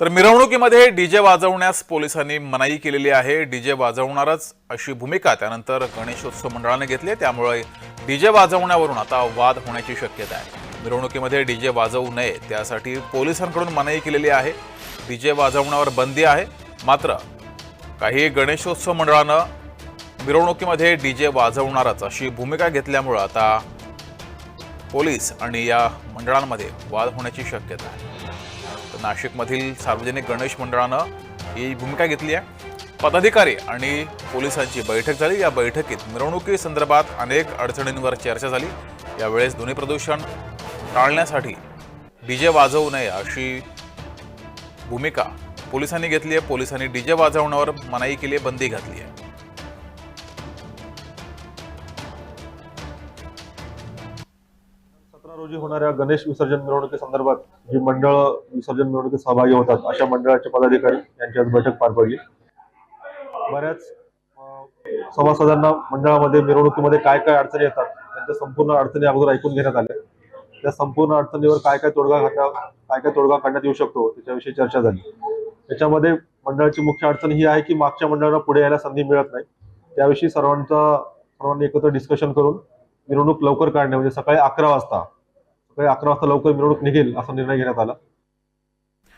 तर मिरवणुकीमध्ये डीजे वाजवण्यास पोलिसांनी मनाई केलेली आहे. डीजे वाजवणारच अशी भूमिका त्यानंतर गणेशोत्सव मंडळाने घेतली त्यामुळे डीजे वाजवण्यावरून आता वाद होण्याची शक्यता आहे. मिरवणुकीमध्ये डीजे वाजवू नये त्यासाठी पोलिसांकडून मनाई केलेली आहे. डीजे वाजवण्यावर बंदी आहे. मात्र काही गणेशोत्सव मंडळानं मिरवणुकीमध्ये डीजे वाजवणारच अशी भूमिका घेतल्यामुळं आता पोलीस आणि या मंडळांमध्ये वाद होण्याची शक्यता आहे. तर नाशिकमधील सार्वजनिक गणेश मंडळानं ही भूमिका घेतली आहे. पदाधिकारी आणि पोलिसांची बैठक झाली. या बैठकीत मिरवणुकीसंदर्भात अनेक अडचणींवर चर्चा झाली. यावेळेस ध्वनी प्रदूषण टाळण्यासाठी डीजे वाजवू नये अशी भूमिका पोलिसांनी घेतली आहे. पोलिसांनी डीजे वाजवण्यावर मनाई केली आहे बंदी घातली आहे. सतरा रोजी होणाऱ्या गणेश विसर्जन मिरवणुकीसंदर्भात जी मंडळ विसर्जन मिरवणुकीत सहभागी होतात अशा मंडळाचे पदाधिकारी यांची आज बैठक पार पडली. बऱ्याच सभासदांना मंडळामध्ये मिरवणुकीमध्ये काय काय अडचणी येतात त्यांच्या संपूर्ण अडचणी अगोदर ऐकून घेण्यात आल्या त्या संपूर्ण अडचणीवर काय काय तोडगा घातला काय काय तोडगा काढण्यात येऊ शकतो त्याच्याविषयी चर्चा झाली. त्याच्यामध्ये मंडळाची मुख्य अडचण ही आहे की मागच्या मंडळाला पुढे यायला संधी मिळत नाही. त्याविषयी सर्वांचा सर्वांनी एकत्र डिस्कशन करून मिरवणूक लवकर काढणे म्हणजे सकाळी अकरा वाजता अकरा वाजता लवकर मिरवणूक निघेल असा निर्णय घेण्यात आला.